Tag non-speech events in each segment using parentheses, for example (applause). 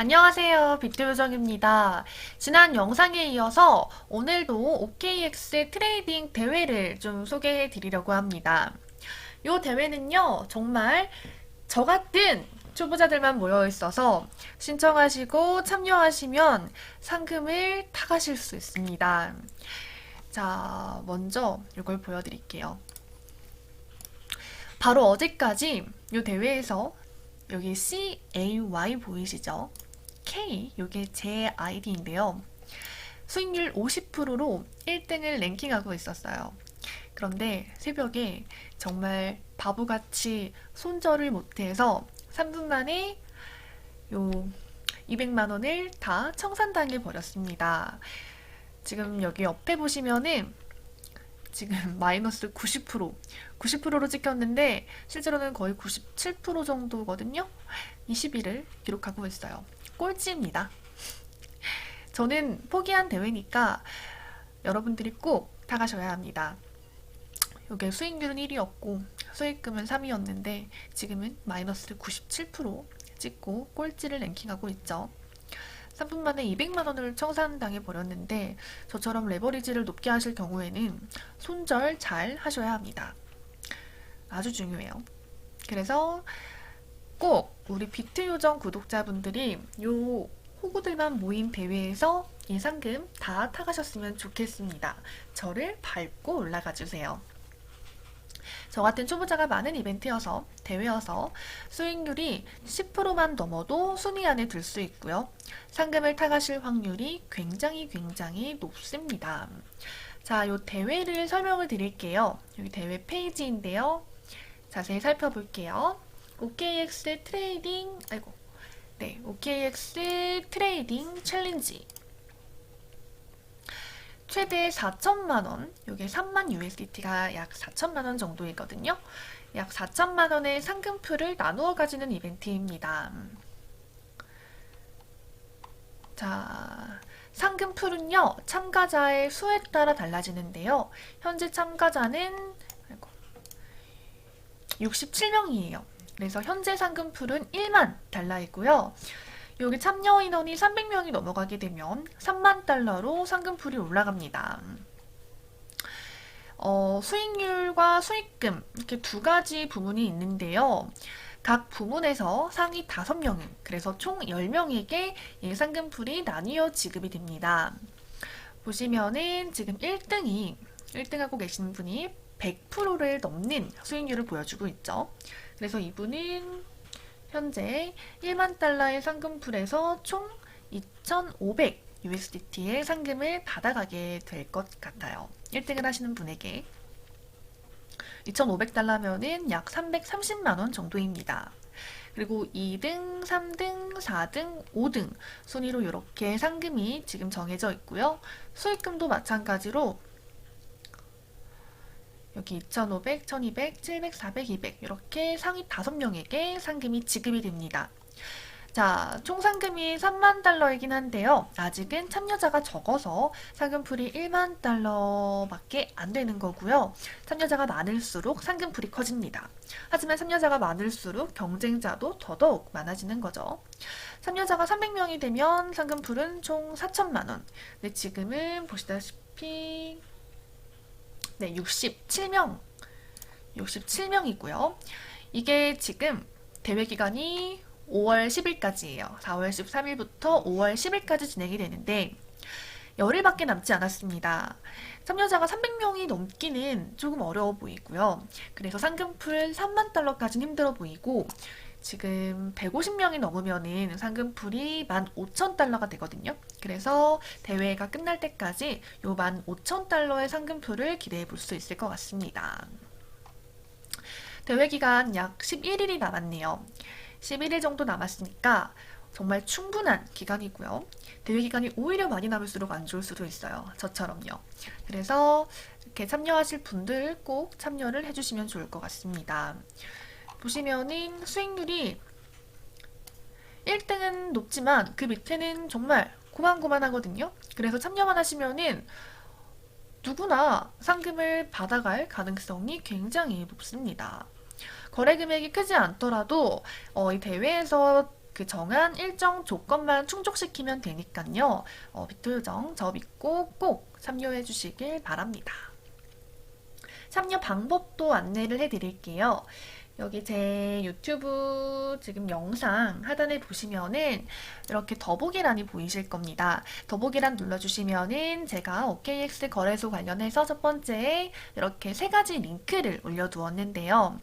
안녕하세요. 비트요정입니다. 지난 영상에 이어서 오늘도 OKX 트레이딩 대회를 좀 소개해 드리려고 합니다. 이 대회는요, 정말 저 같은 초보자들만 모여 있어서 신청하시고 참여하시면 상금을 타가실 수 있습니다. 자, 먼저 이걸 보여드릴게요. 바로 어제까지 이 대회에서 여기 CAY 보이시죠? K, 이게 제 아이디인데요. 수익률 50%로 1등을 랭킹하고 있었어요. 그런데 새벽에 정말 바보같이 손절을 못해서 3분 만에 요 200만 원을 다 청산당해 버렸습니다. 지금 여기 옆에 보시면은 지금 (laughs) 마이너스 90%, 90%로 찍혔는데 실제로는 거의 97% 정도거든요. 20일을 기록하고 있어요. 꼴찌입니다. 저는 포기한 대회니까 여러분들이 꼭 타가셔야 합니다. 이게 수익률은 1위였고 수익금은 3위였는데 지금은 마이너스 97% 찍고 꼴찌를 랭킹하고 있죠. 3분 만에 200만 원을 청산당해 버렸는데 저처럼 레버리지를 높게 하실 경우에는 손절 잘 하셔야 합니다. 아주 중요해요. 그래서 꼭 우리 비트 요정 구독자분들이 요 호구들만 모인 대회에서 이 상금 다 타가셨으면 좋겠습니다. 저를 밟고 올라가 주세요. 저 같은 초보자가 많은 이벤트여서 대회여서 수익률이 10%만 넘어도 순위 안에 들 수 있고요. 상금을 타가실 확률이 굉장히 굉장히 높습니다. 자, 요 대회를 설명을 드릴게요. 여기 대회 페이지인데요. 자세히 살펴볼게요. OKX 트레이딩, 아이고, 네, OKX 트레이딩 챌린지. 최대 4천만 원, 요게 3만 USDT가 약 4천만 원 정도이거든요. 약 4천만 원의 상금풀을 나누어 가지는 이벤트입니다. 자, 상금풀은요, 참가자의 수에 따라 달라지는데요. 현재 참가자는 아이고, 67명이에요. 그래서 현재 상금풀은 1만 달러이고요. 여기 참여 인원이 300명이 넘어가게 되면 3만 달러로 상금풀이 올라갑니다. 어, 수익률과 수익금 이렇게 두 가지 부문이 있는데요. 각 부문에서 상위 5명은 그래서 총 10명에게 이 상금풀이 나뉘어 지급이 됩니다. 보시면은 지금 1등이 1등하고 계신 분이 100%를 넘는 수익률을 보여주고 있죠. 그래서 이분은 현재 1만 달러의 상금풀에서 총 2,500 USDT의 상금을 받아가게 될 것 같아요. 1등을 하시는 분에게 2,500달러면은 약 330만 원 정도입니다. 그리고 2등, 3등, 4등, 5등 순위로 이렇게 상금이 지금 정해져 있고요. 수익금도 마찬가지로 여기 2,500, 1,200, 700, 400, 200 이렇게 상위 5명에게 상금이 지급이 됩니다. 자, 총 상금이 3만 달러이긴 한데요. 아직은 참여자가 적어서 상금풀이 1만 달러밖에 안 되는 거고요. 참여자가 많을수록 상금풀이 커집니다. 하지만 참여자가 많을수록 경쟁자도 더더욱 많아지는 거죠. 참여자가 300명이 되면 상금풀은 총 4천만 원. 근데 지금은 보시다시피 네, 67명. 67명이고요. 이게 지금 대회 기간이 5월 10일까지예요. 4월 13일부터 5월 10일까지 진행이 되는데 열흘밖에 남지 않았습니다. 참여자가 300명이 넘기는 조금 어려워 보이고요. 그래서 상금풀 3만 달러까지는 힘들어 보이고 지금 150명이 넘으면은 상금풀이 15,000달러가 되거든요. 그래서 대회가 끝날 때까지 요 15,000달러의 상금풀을 기대해 볼 수 있을 것 같습니다. 대회 기간 약 11일이 남았네요. 11일 정도 남았으니까 정말 충분한 기간이고요. 대회 기간이 오히려 많이 남을수록 안 좋을 수도 있어요. 저처럼요. 그래서 이렇게 참여하실 분들 꼭 참여를 해주시면 좋을 것 같습니다. 보시면은 수익률이 1등은 높지만 그 밑에는 정말 고만고만하거든요. 그래서 참여만 하시면은 누구나 상금을 받아갈 가능성이 굉장히 높습니다. 거래 금액이 크지 않더라도 어, 이 대회에서 그 정한 일정 조건만 충족시키면 되니까요. 어, 비토요정 저 믿고 꼭 참여해 주시길 바랍니다. 참여 방법도 안내를 해 드릴게요. 여기 제 유튜브 지금 영상 하단에 보시면은 이렇게 더보기란이 보이실 겁니다. 더보기란 눌러주시면은 제가 OKX 거래소 관련해서 첫 번째 이렇게 세 가지 링크를 올려두었는데요.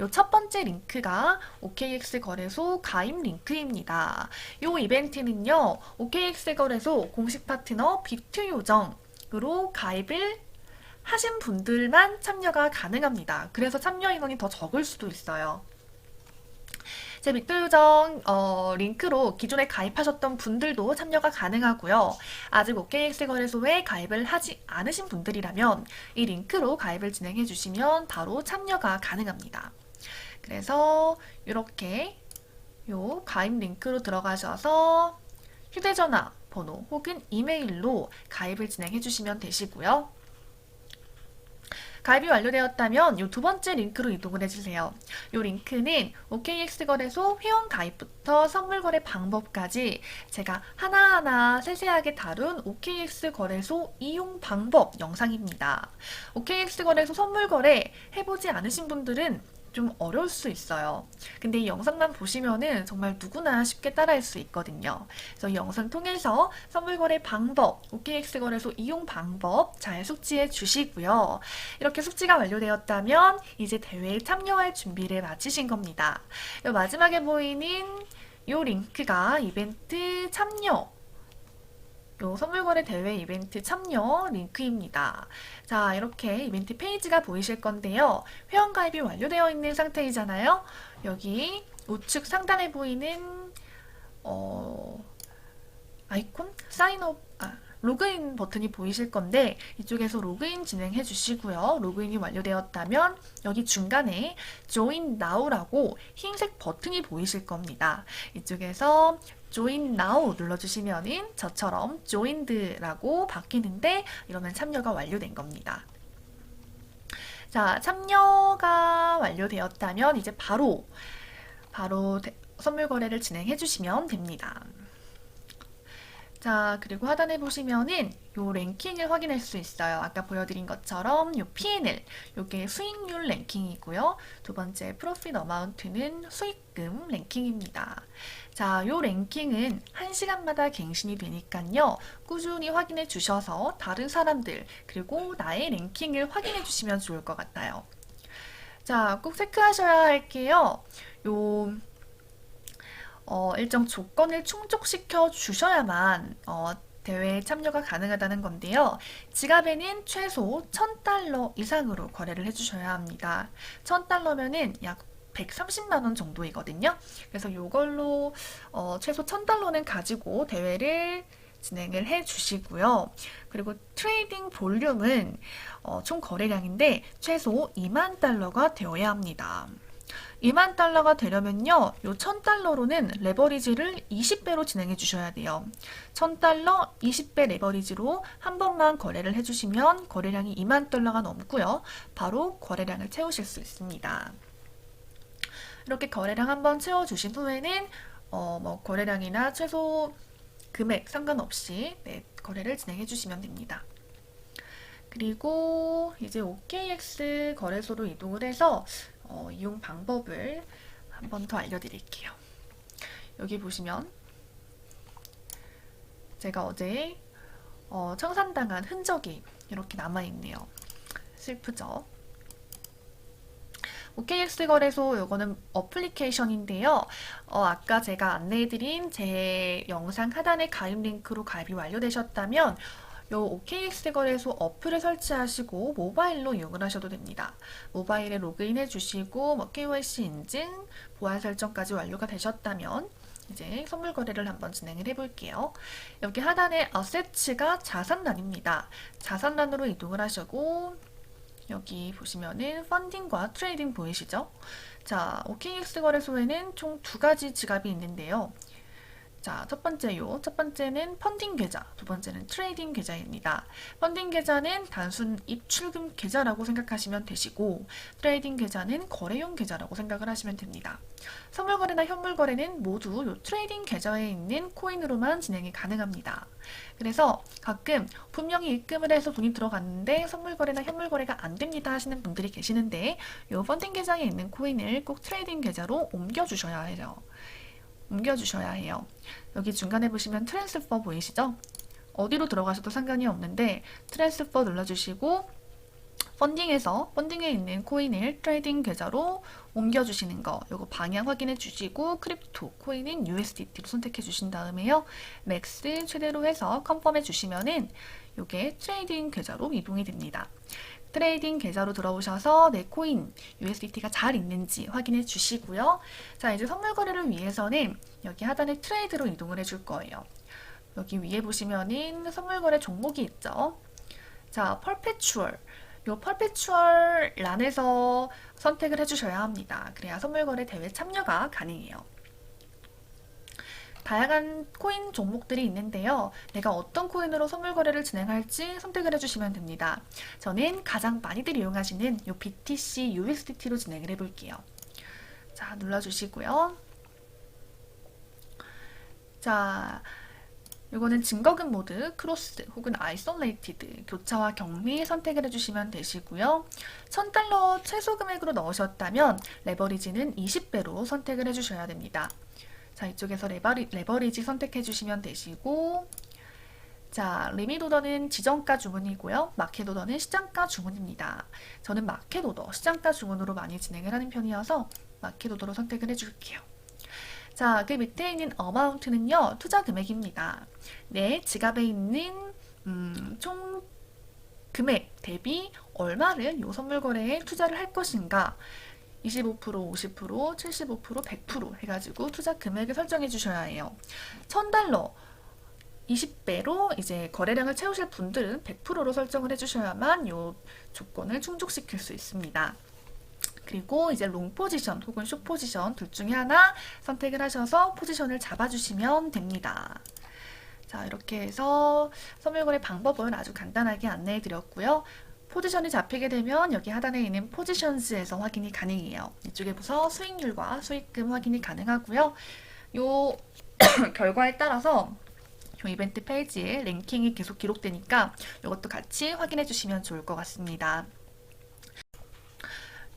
요 첫 번째 링크가 OKX 거래소 가입 링크입니다. 요 이벤트는요, OKX 거래소 공식 파트너 비트 요정 으로 가입을 하신 분들만 참여가 가능합니다. 그래서 참여 인원이 더 적을 수도 있어요. 제 밑도 요정 어, 링크로 기존에 가입하셨던 분들도 참여가 가능하고요. 아직 OKX 거래소에 가입을 하지 않으신 분들이라면 이 링크로 가입을 진행해 주시면 바로 참여가 가능합니다. 그래서 이렇게 요 가입 링크로 들어가셔서 휴대전화 번호 혹은 이메일로 가입을 진행해 주시면 되시고요. 가입이 완료되었다면 이 두 번째 링크로 이동을 해주세요. 이 링크는 OKX 거래소 회원 가입부터 선물 거래 방법까지 제가 하나하나 세세하게 다룬 OKX 거래소 이용 방법 영상입니다. OKX 거래소 선물 거래 해보지 않으신 분들은 좀 어려울 수 있어요. 근데 이 영상만 보시면은 정말 누구나 쉽게 따라할 수 있거든요. 그래서 이 영상 통해서 선물 거래 방법, OKX 거래소 이용 방법 잘 숙지해 주시고요. 이렇게 숙지가 완료되었다면 이제 대회에 참여할 준비를 마치신 겁니다. 이 마지막에 보이는 이 링크가 이벤트 참여 요 선물거래 대회 이벤트 참여 링크입니다. 자, 이렇게 이벤트 페이지가 보이실 건데요. 회원가입이 완료되어 있는 상태이잖아요. 여기 우측 상단에 보이는 어, 아이콘? 사인업, 아, 로그인 버튼이 보이실 건데 이쪽에서 로그인 진행해 주시고요. 로그인이 완료되었다면 여기 중간에 Join Now라고 흰색 버튼이 보이실 겁니다. 이쪽에서 Join Now 눌러주시면은 저처럼 Joined라고 바뀌는데 이러면 참여가 완료된 겁니다. 자, 참여가 완료되었다면 이제 바로 바로 선물 거래를 진행해 주시면 됩니다. 자, 그리고 하단에 보시면은 요 랭킹을 확인할 수 있어요. 아까 보여드린 것처럼 요 P&L, 요게 수익률 랭킹이고요. 두 번째 프로핏 어마운트는 수익금 랭킹입니다. 자, 요 랭킹은 1시간마다 갱신이 되니까요. 꾸준히 확인해 주셔서 다른 사람들, 그리고 나의 랭킹을 확인해 주시면 좋을 것 같아요. 자, 꼭 체크하셔야 할게요. 요 어, 일정 조건을 충족시켜 주셔야만 어, 대회에 참여가 가능하다는 건데요. 지갑에는 최소 1000달러 이상으로 거래를 해주셔야 합니다. 1000달러면은 약 130만 원 정도이거든요. 그래서 이걸로 어, 최소 1000달러는 가지고 대회를 진행을 해 주시고요. 그리고 트레이딩 볼륨은 어, 총 거래량인데 최소 2만 달러가 되어야 합니다. 2만 달러가 되려면요, 요 1000달러로는 레버리지를 20배로 진행해 주셔야 돼요. 1000달러 20배 레버리지로 한 번만 거래를 해 주시면 거래량이 2만 달러가 넘고요. 바로 거래량을 채우실 수 있습니다. 이렇게 거래량 한번 채워 주신 후에는 어, 뭐 거래량이나 최소 금액 상관없이 네, 거래를 진행해 주시면 됩니다. 그리고 이제 OKX 거래소로 이동을 해서 어, 이용 방법을 한번 더 알려드릴게요. 여기 보시면 제가 어제 어, 청산당한 흔적이 이렇게 남아있네요. 슬프죠? OKX 거래소 이거는 어플리케이션인데요. 어, 아까 제가 안내해드린 제 영상 하단의 가입 링크로 가입이 완료되셨다면 요 OKX 거래소 어플을 설치하시고 모바일로 이용을 하셔도 됩니다. 모바일에 로그인해 주시고 뭐 KYC 인증, 보안 설정까지 완료가 되셨다면 이제 선물 거래를 한번 진행을 해볼게요. 여기 하단에 어세츠가 자산란입니다. 자산란으로 이동을 하시고 여기 보시면은 펀딩과 트레이딩 보이시죠? 자, OKX 거래소에는 총 두 가지 지갑이 있는데요. 자, 첫 번째요. 첫 번째는 펀딩 계좌, 두 번째는 트레이딩 계좌입니다. 펀딩 계좌는 단순 입출금 계좌라고 생각하시면 되시고, 트레이딩 계좌는 거래용 계좌라고 생각을 하시면 됩니다. 선물 거래나 현물 거래는 모두 요 트레이딩 계좌에 있는 코인으로만 진행이 가능합니다. 그래서 가끔 분명히 입금을 해서 돈이 들어갔는데 선물 거래나 현물 거래가 안 됩니다 하시는 분들이 계시는데 요 펀딩 계좌에 있는 코인을 꼭 트레이딩 계좌로 옮겨 주셔야 해요. 옮겨 주셔야 해요. 여기 중간에 보시면 트랜스퍼 보이시죠? 어디로 들어가셔도 상관이 없는데 트랜스퍼 눌러주시고 펀딩에서 펀딩에 있는 코인을 트레이딩 계좌로 옮겨주시는 거 요거 방향 확인해 주시고 크립토 코인은 USDT로 선택해 주신 다음에요 맥스 최대로 해서 컨펌해 주시면은 요게 트레이딩 계좌로 이동이 됩니다. 트레이딩 계좌로 들어오셔서 내 코인 USDT가 잘 있는지 확인해 주시고요. 자, 이제 선물 거래를 위해서는 여기 하단에 트레이드로 이동을 해 줄 거예요. 여기 위에 보시면은 선물 거래 종목이 있죠. 자, 펄페추얼. 요 펄페추얼 란에서 선택을 해 주셔야 합니다. 그래야 선물 거래 대회 참여가 가능해요. 다양한 코인 종목들이 있는데요. 내가 어떤 코인으로 선물 거래를 진행할지 선택을 해주시면 됩니다. 저는 가장 많이들 이용하시는 요 BTC USDT로 진행을 해볼게요. 자, 눌러주시고요. 자, 이거는 증거금 모드, 크로스 혹은 아이솔레이티드, 교차와 격리 선택을 해주시면 되시고요. 1000달러 최소 금액으로 넣으셨다면 레버리지는 20배로 선택을 해주셔야 됩니다. 자, 이쪽에서 레버리, 레버리지 선택해 주시면 되시고, 자, 리밋 오더는 지정가 주문이고요. 마켓 오더는 시장가 주문입니다. 저는 마켓 오더, 시장가 주문으로 많이 진행을 하는 편이어서 마켓 오더로 선택을 해줄게요. 자, 그 밑에 있는 어마운트는요, 투자 금액입니다. 내 지갑에 있는, 음, 총 금액 대비 얼마를 요 선물 거래에 투자를 할 것인가, 25%, 50%, 75%, 100% 해가지고 투자 금액을 설정해 주셔야 해요. 1000달러 20배로 이제 거래량을 채우실 분들은 100%로 설정을 해주셔야만 요 조건을 충족시킬 수 있습니다. 그리고 이제 롱 포지션 혹은 숏 포지션 둘 중에 하나 선택을 하셔서 포지션을 잡아주시면 됩니다. 자, 이렇게 해서 선물거래 방법은 아주 간단하게 안내해 드렸고요. 포지션이 잡히게 되면 여기 하단에 있는 포지션스에서 확인이 가능해요. 이쪽에 보서 수익률과 수익금 확인이 가능하고요. 요 (clears throat) 결과에 따라서 요 이벤트 페이지에 랭킹이 계속 기록되니까 이것도 같이 확인해 주시면 좋을 것 같습니다.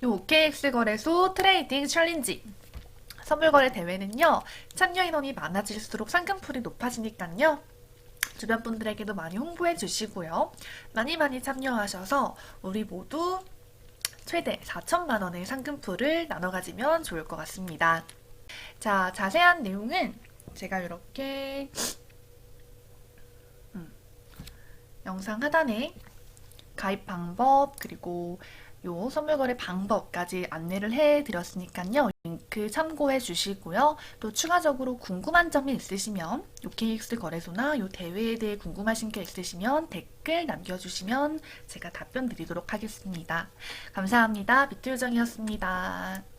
요 OKX 거래소 트레이딩 챌린지 선물 거래 대회는요 참여 인원이 많아질수록 상금풀이 높아지니까요 주변 분들에게도 많이 홍보해 주시고요 많이 많이 참여하셔서 우리 모두 최대 4천만 원의 상금풀을 나눠 가지면 좋을 것 같습니다. 자 자세한 내용은 제가 이렇게 음, 영상 하단에 가입 방법 그리고 요 선물거래 방법까지 안내를 해드렸으니까요. 링크 참고해 주시고요. 또 추가적으로 궁금한 점이 있으시면 OKX 거래소나 요 대회에 대해 궁금하신 게 있으시면 댓글 남겨주시면 제가 답변 드리도록 하겠습니다. 감사합니다. 비트요정이었습니다.